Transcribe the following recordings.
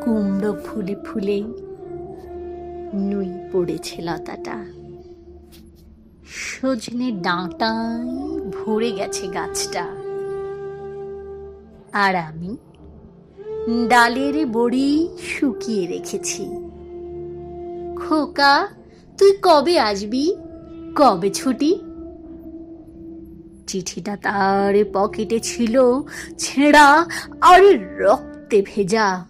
কুমড়ো ফুলে ফুলে নুই পড়েছে লতাটা। সজনে ডাঁটায় ভরে গেছে গাছটা। আর আমি ডালের বড়ি শুকিয়ে রেখেছি। খোকা, তুই কবে আসবি? কবে ছুটি? চিঠিটা তার পকেটে ছিল, ছেঁড়া আর রক্তে ভেজা।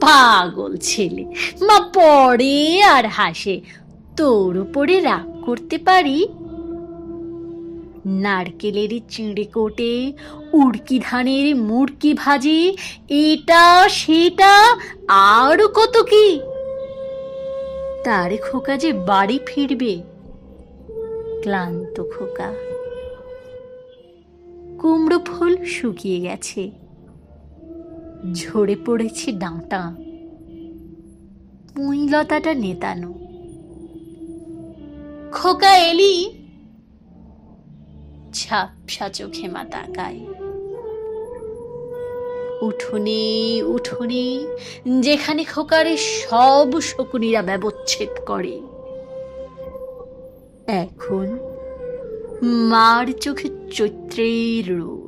পাগল ছেলে। মা পড়ে আর হাসে। তোর উপরে রাগ করতে পারি? নারকেলের চিঁড়ে কোটে, উড়কি ধানের মুড়কি ভাজি, এটা, সেটা, আরও কত কি? তার খোকা যে বাড়ি ফিরবে। ক্লান্ত খোকা। কুমড়ো ফুল শুকিয়ে গেছে। ঝরে পড়েছে ডাঁটা। পুঁইলতাটা নেতানো। খোকা এলি। ঝাপসা চোখে মা তাকায়। উঠোনে উঠোনে, যেখানে খোকারে সব শকুনিরা ব্যবচ্ছেদ করে। এখন মার চোখে চৈত্রের রোদ।